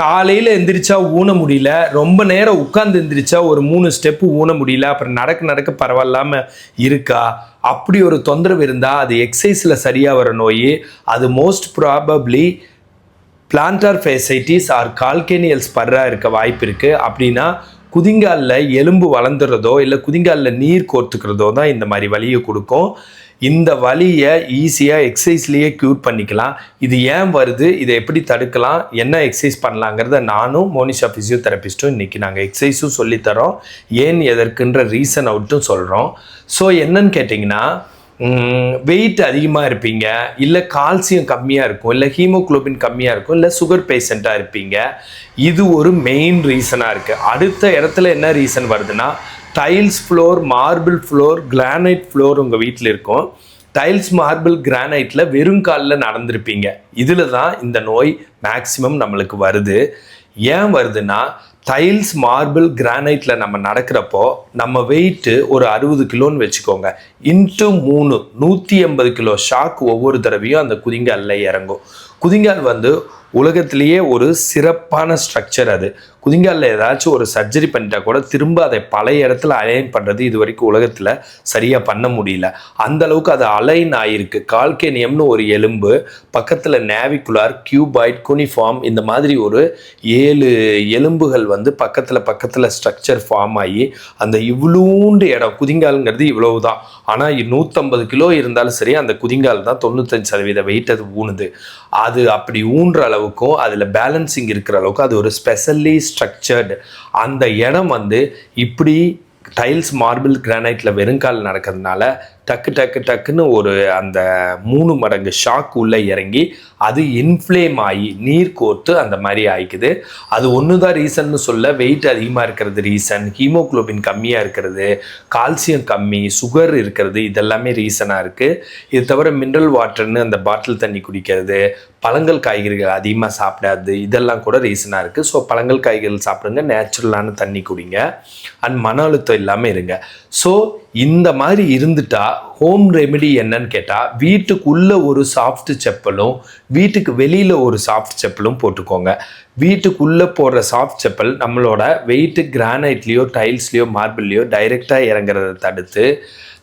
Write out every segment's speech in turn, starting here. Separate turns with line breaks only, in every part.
காலையில் எந்திரிச்சா ஊன முடியல ரொம்ப நேரம் உட்காந்து எந்திரிச்சா ஒரு மூணு ஸ்டெப்பு ஊன முடியல அப்புறம் நடக்க நடக்க பரவாயில்லாமல் இருக்கா? அப்படி ஒரு தொந்தரவு இருந்தால் அது எக்ஸசைஸில் சரியாக வர நோய் அது most probably plantar fasciitis or calcaneal ஸ்பர்ரா இருக்க வாய்ப்பு இருக்குது அப்படின்னா குதிங்காலில் எலும்பு வளர்ந்துறதோ இல்லை குதிங்காலில் நீர் கோர்த்துக்கிறதோ தான் இந்த மாதிரி வலியை கொடுக்கும். இந்த வலியை ஈஸியாக எக்ஸசைஸ்லேயே க்யூர் பண்ணிக்கலாம். இது ஏன் வருது? இதை எப்படி தடுக்கலாம்? என்ன எக்ஸசைஸ் பண்ணலாங்கிறத நானும் மோனிஷா ஃபிசியோதெரபிஸ்ட்டும் இன்றைக்கி நாங்கள் எக்ஸசைஸும் சொல்லித்தரோம். ஏன் எதற்குன்ற ரீசன் அவுட்டும் சொல்கிறோம் ஸோ என்னன்னு கேட்டிங்கன்னா வெயிட் அதிகமாக இருப்பீங்க. இல்லை கால்சியம் கம்மியாக இருக்கும். இல்லை ஹீமோகுளோபின் கம்மியாக இருக்கும். இல்லை சுகர் பேஷண்ட்டாக இருப்பீங்க. இது ஒரு மெயின் ரீசனாக இருக்குது அடுத்த இடத்துல என்ன ரீசன் வருதுன்னா tiles floor marble floor granite floor உங்கள் வீட்டில் இருக்கும். டைல்ஸ் மார்பிள் கிரானைட்டில் வெறும் காலில் நடந்திருப்பீங்க. இதில் தான் இந்த நோய் மேக்சிமம் நம்மளுக்கு வருது. ஏன் வருதுன்னா டைல்ஸ் மார்பிள் கிரானைட்டில் நம்ம நடக்கிறப்போ நம்ம வெயிட்டு ஒரு அறுபது கிலோன்னு வச்சுக்கோங்க. இன்ட்டு மூணு நூற்றி எண்பது கிலோ ஷாக் ஒவ்வொரு தடவையும் அந்த குதிங்காலில் இறங்கும். குதிங்கால் வந்து உலகத்திலேயே ஒரு சிறப்பான ஸ்ட்ரக்சர் அது. குதிங்காலில் ஏதாச்சும் ஒரு சர்ஜரி பண்ணிட்டா கூட திரும்ப அதை பழைய இடத்துல அலைன் பண்ணுறது இது வரைக்கும் உலகத்தில் சரியாக பண்ண முடியல. அந்த அளவுக்கு அது அலைன் ஆகிருக்கு கால்கேனியம்னு ஒரு எலும்பு பக்கத்தில் நேவிகுலார் கியூபாய்ட் குனிஃபார்ம் இந்த மாதிரி ஒரு ஏழு எலும்புகள் வந்து பக்கத்தில் பக்கத்தில் ஸ்ட்ரக்சர் ஃபார்ம் ஆகி அந்த இவ்வளோண்டு இடம் குதிங்கால்ங்கிறது இவ்வளவு தான் ஆனால் நூற்றம்பது கிலோ இருந்தாலும் சரி அந்த குதிங்கால் தான் தொண்ணூத்தஞ்சு சதவீத வெயிட் அது ஊனுது அது அப்படி ஊன்ற அளவுக்கும் அதில் பேலன்சிங் இருக்கிற அளவுக்கு அது ஒரு ஸ்பெஷல்லி ஸ்ட்ரக்சர்டு அந்த இடம் வந்து இப்படி டைல்ஸ் மார்பிள் கிரானைட்டில் வெறுங்கால் நடக்கிறதுனால டக்கு டக்கு டக்குன்னு ஒரு அந்த மூணு மடங்கு ஷாக் உள்ளே இறங்கி அது இன்ஃப்ளேம் ஆகி நீர் கோர்த்து அந்த மாதிரி ஆயிக்குது. அது ஒன்று தான் ரீசன்னு சொல்ல வெயிட் அதிகமாக இருக்கிறது ரீசன் ஹீமோகுளோபின் கம்மியாக இருக்கிறது கால்சியம் கம்மி சுகர் இருக்கிறது இதெல்லாமே ரீசனாக இருக்குது இது தவிர மினரல் வாட்டர்னு அந்த பாட்டில் தண்ணி குடிக்கிறது பழங்கள் காய்கறிகள் அதிகமாக சாப்பிடாது இதெல்லாம் கூட ரீசனாக இருக்குது ஸோ பழங்கள் காய்கறிகள் சாப்பிடுங்க நேச்சுரலான தண்ணி குடிங்க. அண்ட் மன அழுத்தம் இல்லாமல் இருங்க. ஸோ இந்த மாதிரி இருந்துட்டா ஹோம் ரெமெடி என்னன்னு கேட்டால் வீட்டுக்குள்ளே ஒரு சாஃப்ட் செப்பலும் வீட்டுக்கு வெளியில் ஒரு சாஃப்ட் செப்பலும் போட்டுக்கோங்க. வீட்டுக்குள்ளே போடுற சாஃப்ட் செப்பல் நம்மளோட வெயிட்டு கிரானைட்லேயோ டைல்ஸ்லேயோ மார்பிள்லேயோ டைரெக்டாக இறங்குறத தடுத்து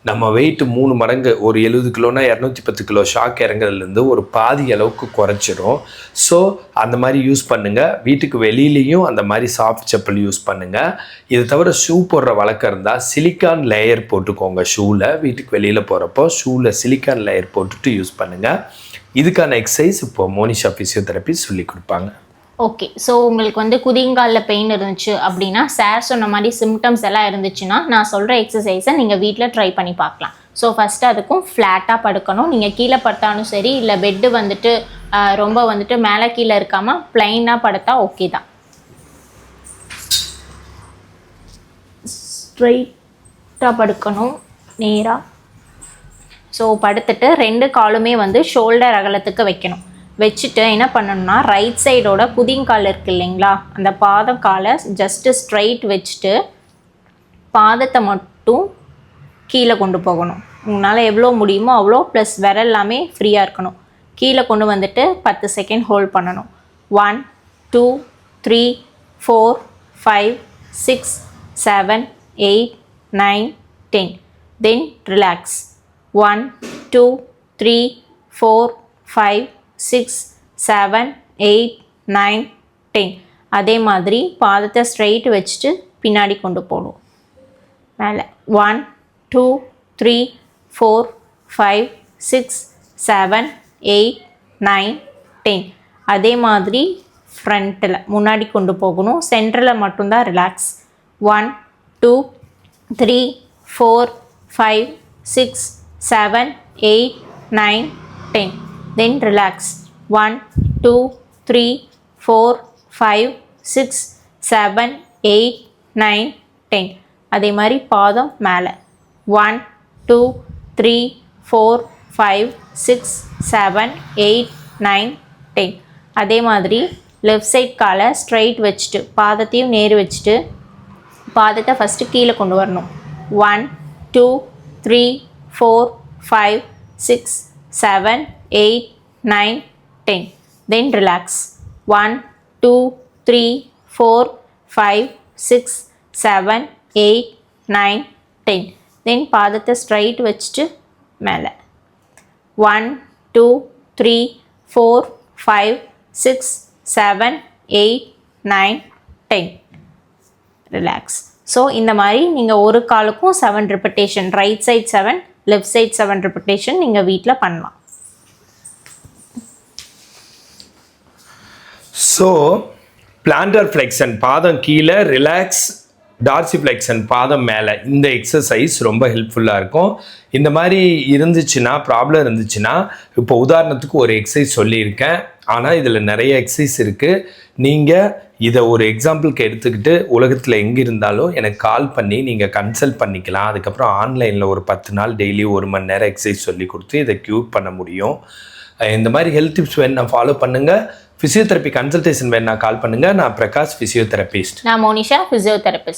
நம்ம வெயிட் மூணு மடங்கு ஒரு எழுபது கிலோனா இரநூத்தி பத்து கிலோ ஷாக் இறங்குறதுலேருந்து ஒரு பாதி அளவுக்கு குறைச்சிரும். ஸோ அந்த மாதிரி யூஸ் பண்ணுங்கள் வீட்டுக்கு வெளியிலையும் அந்த மாதிரி சாஃப்ட் செப்பல் யூஸ் பண்ணுங்கள் இது தவிர ஷூ போடுற வழக்கம் இருந்தால் சிலிக்கான் லேயர் போட்டுக்கோங்க ஷூவில் வீட்டுக்கு வெளியில் போகிறப்போ ஷூவில் சிலிக்கான் லேயர் போட்டுட்டு யூஸ் பண்ணுங்கள் இதுக்கான எக்ஸசைஸ் இப்போ மோனிஷா ஃபிசியோதெரப்பி சொல்லி கொடுப்பாங்க.
ஓகே ஸோ உங்களுக்கு வந்து குதிங்காலில் பெயின் இருந்துச்சு அப்படின்னா சார் சொன்ன மாதிரி சிம்டம்ஸ் எல்லாம் இருந்துச்சுன்னா நான் சொல்கிற எக்ஸசைஸை நீங்கள் வீட்டில் ட்ரை பண்ணி பார்க்கலாம். ஸோ ஃபஸ்ட்டு அதுக்கும் ஃப்ளாட்டாக படுக்கணும். நீங்கள் கீழே படுத்தாலும் சரி இல்லை பெட்டு வந்துட்டு ரொம்ப வந்துட்டு மேலே கீழே இருக்காமல் ப்ளைனாக படுத்தா ஓகே தான். ஸ்ட்ரைட்டாக படுக்கணும் நேராக ஸோ படுத்துட்டு ரெண்டு காலுமே வந்து ஷோல்டர் அகலத்துக்கு வைக்கணும். வச்சுட்டு என்ன பண்ணணும்னா ரைட் சைடோட குதிங்கால் இருக்கு இல்லைங்களா? அந்த பாதம் காலை ஜஸ்ட்டு ஸ்ட்ரைட் வச்சுட்டு பாதத்தை மட்டும் கீழே கொண்டு போகணும். உங்களால் எவ்வளோ முடியுமோ அவ்வளோ ப்ளஸ் விரல் எல்லாமே ஃப்ரீயாக இருக்கணும். கீழே கொண்டு வந்துட்டு பத்து செகண்ட் ஹோல்ட் பண்ணணும். One two three four five six seven eight nine ten then relax one two three four five six seven eight nine ten. அதே மாதிரி பாதத்தை ஸ்ட்ரைட் வச்சுட்டு பின்னாடி கொண்டு போகணும் மேலே. One two three four five six seven eight nine ten. அதே மாதிரி ஃப்ரண்ட்டில் முன்னாடி கொண்டு போகணும். சென்டரில் மட்டும்தான் relax one two three four five six seven eight nine ten. Then relax one two three four five six seven eight nine ten அதே மாதிரி பாதம் மேலே. One two three four five six seven eight nine ten அதே மாதிரி left side காலை straight வச்சுட்டு பாதத்தையும் நேர் வச்சுட்டு பாதத்தை ஃபஸ்ட்டு கீழே கொண்டு வரணும். One two three four five six seven eight nine ten. Then relax one two three four five six seven eight nine ten then பாதத்தை ஸ்ட்ரைட் வச்சுட்டு மேலே. One two three four five six seven eight nine ten relax so இந்த மாதிரி நீங்கள் ஒரு காலுக்கும் seven repetition right side seven left side seven repetition நீங்கள் வீட்டில் பண்ணலாம்.
ஸோ பிளான்டர் ஃப்ளெக்ஷன் பாதம் கீழே ரிலாக்ஸ் டார்சி ஃப்ளெக்ஷன் பாதம் மேலே. இந்த எக்ஸசைஸ் ரொம்ப ஹெல்ப்ஃபுல்லாக இருக்கும். இந்த மாதிரி இருந்துச்சுன்னா ப்ராப்ளம் இருந்துச்சுன்னா இப்போ உதாரணத்துக்கு ஒரு எக்ஸசைஸ் சொல்லியிருக்கேன். ஆனால் இதில் நிறைய எக்ஸசைஸ் இருக்குது நீங்கள் இதை ஒரு எக்ஸாம்பிளுக்கு எடுத்துக்கிட்டு உலகத்தில் எங்கே இருந்தாலும் எனக்கு கால் பண்ணி நீங்கள் கன்சல்ட் பண்ணிக்கலாம். அதுக்கப்புறம் ஆன்லைனில் ஒரு பத்து நாள் டெய்லி ஒரு மணி நேரம் எக்ஸசைஸ் சொல்லி கொடுத்து இதை க்யூர் பண்ண முடியும். இந்த மாதிரி ஹெல்த் டிப்ஸ் வேணும் ஃபாலோ பண்ணுங்கள் ஃபிசியோதெரப்பி கன்சல்டேஷன் வேணா கால் பண்ணுங்கள் நான் பிரகாஷ் ஃபிசியோதெரபிஸ்ட்
நான் மோனிஷா ஃபிசியோதெரபிஸ்ட்